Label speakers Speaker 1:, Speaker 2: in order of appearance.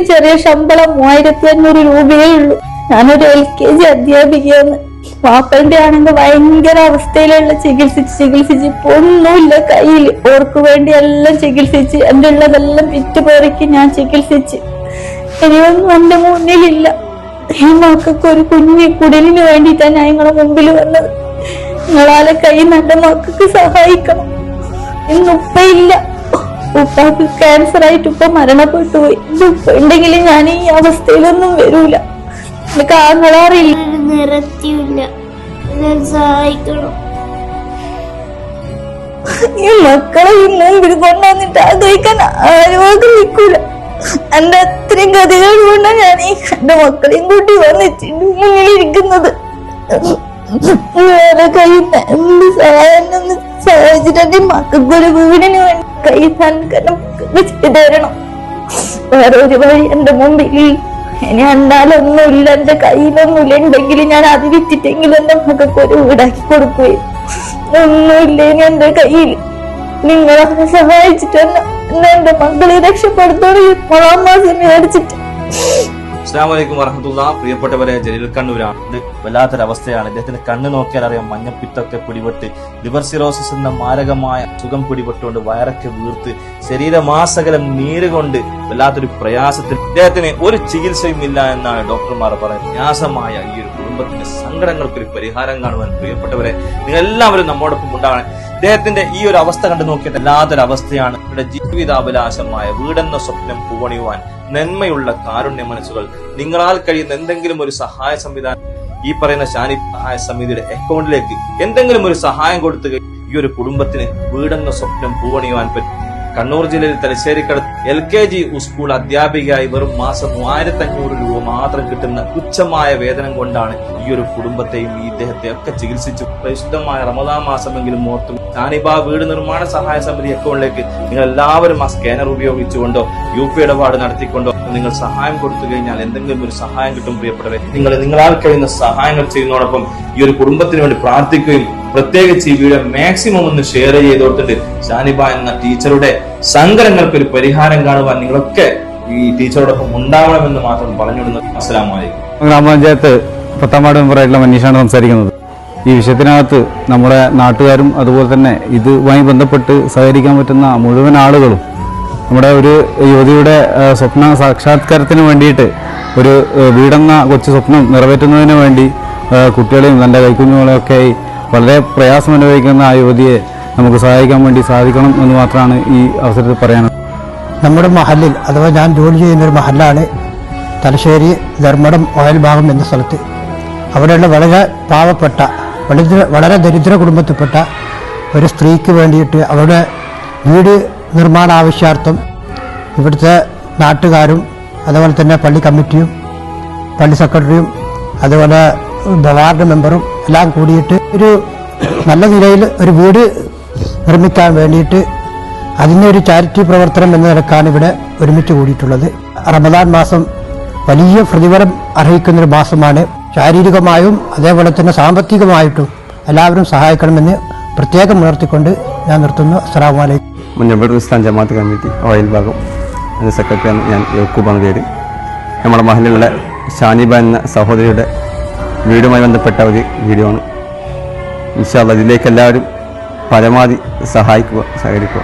Speaker 1: അത്രയും ചെറിയ ശമ്പളം മൂവായിരത്തി അഞ്ഞൂറ് രൂപയേ ഉള്ളൂ. ഞാനൊരു എൽ കെ ജി അധ്യാപികയാണ്. വാപ്പന്റെ ആണെങ്കിൽ ഭയങ്കര അവസ്ഥയിലുള്ള ചികിത്സിച്ച് ചികിത്സിച്ച് ഇപ്പൊ ഒന്നുമില്ല കയ്യിൽ. ഓർക്ക് വേണ്ടി എല്ലാം ചികിത്സിച്ച് എന്റെ ഉള്ളതെല്ലാം വിറ്റുപേറിക്ക് ഞാൻ ചികിത്സിച്ച്. ഇനിയൊന്നും എന്റെ മുന്നിലില്ല. ഈ മക്കൾക്ക് ഒരു കുഞ്ഞു കുടലിന് വേണ്ടിയിട്ടാണ് ഞാൻ നിങ്ങളെ മുമ്പിൽ വന്നത്. നിങ്ങളാലെ കൈ നല്ല മക്കൾക്ക് സഹായിക്കണം. ഇന്ന് ഉപ്പയില്ല. ഉപ്പാക്ക് ക്യാൻസർ ആയിട്ട് ഉപ്പ മരണപ്പെട്ടു പോയി ഉണ്ടെങ്കിൽ ഞാൻ ഈ അവസ്ഥയിലൊന്നും വരൂല. എനിക്ക് ആങ്ങളാറില്ല
Speaker 2: സഹായിക്കണം.
Speaker 1: ഈ മക്കളെ ഈ മുമ്പിൽ കൊണ്ടുവന്നിട്ട് ആഗ്രഹിക്കാൻ ആരും നിൽക്കൂല. എന്റെ അത്രയും ഗതികൾ കൊണ്ടാണ് ഞാൻ ഈ എന്റെ മക്കളെയും കൂട്ടി വന്നിട്ടുണ്ട് മുന്നിലിരിക്കുന്നത്. വേറെ കയ്യിൽ എന്ത് സഹായം എന്റെ മക്കൾക്ക് ഒരു വീടിന് വേണ്ടി കൈ തന്നെ ചെയ്തു തരണം വേറെ ഒരു വഴി എന്റെ മുമ്പിൽ ഇനി അന്നാലൊന്നുമില്ല. എന്റെ കയ്യിലൊന്നുമില്ല ഉണ്ടെങ്കിൽ ഞാൻ അത് വിറ്റിട്ടെങ്കിലും എന്റെ മകൾക്ക് ഒരു വീടാക്കി കൊടുക്കുകയും ഒന്നുമില്ല. ഇനി എന്റെ കയ്യിൽ നിങ്ങളെ സഹായിച്ചിട്ട് എന്നെ എന്റെ മക്കളെ രക്ഷപ്പെടുത്തോളൂ ഈ മൂന്നാം മാസം മേടിച്ചിട്ട്
Speaker 3: അസ്സാം വലൈക്കും വറഹമുല്ല പ്രിയപ്പെട്ടവരെ ജലീൽ കണ്ണൂരാണ്. ഇത് വല്ലാത്തൊരവസ്ഥയാണ്. ഇദ്ദേഹത്തിന്റെ കണ്ണ് നോക്കിയാൽ അറിയാം മഞ്ഞപ്പിത്തൊക്കെ പിടിപെട്ട് ലിവർ സിറോസിസ് എന്ന മാരകമായ സുഖം പിടിപെട്ടുകൊണ്ട് വയറൊക്കെ വീർത്ത് ശരീരമാസകലം നീര് കൊണ്ട് വല്ലാത്തൊരു പ്രയാസത്തിൽ ഇദ്ദേഹത്തിന് ഒരു ചികിത്സയും ഇല്ല എന്നാണ് ഡോക്ടർമാർ പറയുന്നത്. പ്രയാസമായ ഈ ഒരു കുടുംബത്തിന്റെ സങ്കടങ്ങൾക്ക് ഒരു പരിഹാരം കാണുവാൻ പ്രിയപ്പെട്ടവരെ നിങ്ങൾ എല്ലാവരും നമ്മോടൊപ്പം ഉണ്ടാവണം ഇദ്ദേഹത്തിന്റെ ഈ ഒരു അവസ്ഥ കണ്ടു നോക്കിയിട്ട് അല്ലാത്തൊരവസ്ഥയാണ് ഇവിടെ ജീവിതാഭിലാഷമായ വീടെന്ന സ്വപ്നം പൂവണിയുവാൻ നന്മയുള്ള കാരുണ്യ മനസ്സുകൾ. നിങ്ങളാൽ കഴിയുന്ന എന്തെങ്കിലും ഒരു സഹായ സംവിധാനം ഈ പറയുന്ന ശാനി സഹായ സമിതിയുടെ അക്കൗണ്ടിലേക്ക് എന്തെങ്കിലും ഒരു സഹായം കൊടുത്തു ഈ ഒരു കുടുംബത്തിന് വീടെന്ന സ്വപ്നം പൂവണിയുവാൻ പറ്റും. കണ്ണൂർ ജില്ലയിൽ തലശ്ശേരിക്കടുത്ത് എൽ കെ ജി സ്കൂൾ അധ്യാപികയായി വെറും മാസം മൂവായിരത്തി അഞ്ഞൂറ് രൂപ മാത്രം കിട്ടുന്ന തുച്ഛമായ വേതനം കൊണ്ടാണ് ഈ ഒരു കുടുംബത്തെയും ഈ ഇദ്ദേഹത്തെ ഒക്കെ ചികിത്സിച്ചു. പരിശുദ്ധമായ റമദാ മാസമെങ്കിലും ഓർത്തും താനിബ വീട് നിർമ്മാണ സഹായ സമിതി അക്കൗണ്ടിലേക്ക് നിങ്ങൾ എല്ലാവരും ആ സ്കാനർ ഉപയോഗിച്ചുകൊണ്ടോ യു പി ഇടപാട് നടത്തിക്കൊണ്ടോ നിങ്ങൾ സഹായം കൊടുത്തു കഴിഞ്ഞാൽ എന്തെങ്കിലും ഒരു സഹായം കിട്ടും പ്രിയപ്പെട്ടവരെ. നിങ്ങൾ നിങ്ങളാൽ കഴിയുന്ന സഹായങ്ങൾ ചെയ്യുന്നതോടൊപ്പം ഈ ഒരു കുടുംബത്തിന് വേണ്ടി പ്രാർത്ഥിക്കുകയും പ്രത്യേകിച്ച് ഈ വീഡിയോ മാക്സിമം ഒന്ന് ഷെയർ ചെയ്ത് കൊടുത്തിട്ട് ഷാനിബ എന്ന ടീച്ചറുടെ സങ്കടങ്ങൾക്ക് ഒരു പരിഹാരം കാണുവാൻ നിങ്ങളൊക്കെ ഈ ടീച്ചറോടൊപ്പം ഉണ്ടാവണമെന്ന് മാത്രം പറഞ്ഞുവിടുന്നു. അസ്സലാമു അലൈക്കും.
Speaker 4: ഗ്രാമപഞ്ചായത്ത് പത്താം വാർഡ് മെമ്പറായിട്ടുള്ള മനീഷാണ് സംസാരിക്കുന്നത്. ഈ വിഷയത്തിനകത്ത് നമ്മുടെ നാട്ടുകാരും അതുപോലെ തന്നെ ഇതുമായി ബന്ധപ്പെട്ട് സഹകരിക്കാൻ പറ്റുന്ന മുഴുവൻ ആളുകളും നമ്മുടെ ഒരു യുവതിയുടെ സ്വപ്ന സാക്ഷാത്കാരത്തിന് വേണ്ടിയിട്ട് ഒരു വീടെന്ന കൊച്ചു സ്വപ്നം നിറവേറ്റുന്നതിന് വേണ്ടി കുട്ടികളെയും തന്റെ കൈക്കുഞ്ഞുങ്ങളെയൊക്കെ വളരെ പ്രയാസം അനുഭവിക്കുന്ന ആ യുവതിയെ നമുക്ക് സഹായിക്കാൻ വേണ്ടി സാധിക്കണം എന്ന് മാത്രമാണ് ഈ അവസരത്തിൽ പറയാനുള്ളത്.
Speaker 5: നമ്മുടെ മഹലിൽ അഥവാ ഞാൻ ജോലി ചെയ്യുന്ന ഒരു മഹലാണ് തലശ്ശേരി ധർമ്മടം ഓയൽ ഭാഗം എന്ന സ്ഥലത്ത്. അവിടെയുള്ള വളരെ പാവപ്പെട്ട വളരെ വളരെ ദരിദ്ര കുടുംബത്തിൽപ്പെട്ട ഒരു സ്ത്രീക്ക് വേണ്ടിയിട്ട് അവരുടെ വീട് നിർമ്മാണ ആവശ്യാർത്ഥം ഇവിടുത്തെ നാട്ടുകാരും അതുപോലെ തന്നെ പള്ളി കമ്മിറ്റിയും പള്ളി സെക്രട്ടറിയും അതുപോലെ വാർഡ് മെമ്പറും എല്ലാം കൂടിയിട്ട് ഒരു നല്ല നിലയിൽ ഒരു വീട് നിർമ്മിക്കാൻ വേണ്ടിയിട്ട് അതിന്റെ ഒരു ചാരിറ്റി പ്രവർത്തനം എന്ന നിലക്കാണ് ഇവിടെ ഒരുമിച്ച് കൂടിയിട്ടുള്ളത്. റമദാൻ മാസം വലിയ പ്രതിഫലം അർഹിക്കുന്നൊരു മാസമാണ്. ശാരീരികമായും അതേപോലെ തന്നെ സാമ്പത്തികമായിട്ടും എല്ലാവരും സഹായിക്കണമെന്ന് പ്രത്യേകം ഉണർത്തിക്കൊണ്ട് ഞാൻ നിർത്തുന്നു. അസ്സാം
Speaker 6: ജമാഅത്ത് കമ്മിറ്റി ഓയിൽ ഭാഗം അതിന്റെ സെക്രട്ടറിയാണ് ഞാൻ യക്കൂബാണ് പേര്. നമ്മുടെ മഹലിലുള്ള ഷാനിബ എന്ന സഹോദരിയുടെ വീടുമായി ബന്ധപ്പെട്ട ഒരു വീഡിയോ ആണ്. ഇൻഷാല്ല ഇതിലേക്ക് എല്ലാവരും പരമാവധി സഹായിക്കുക സഹകരിക്കുക.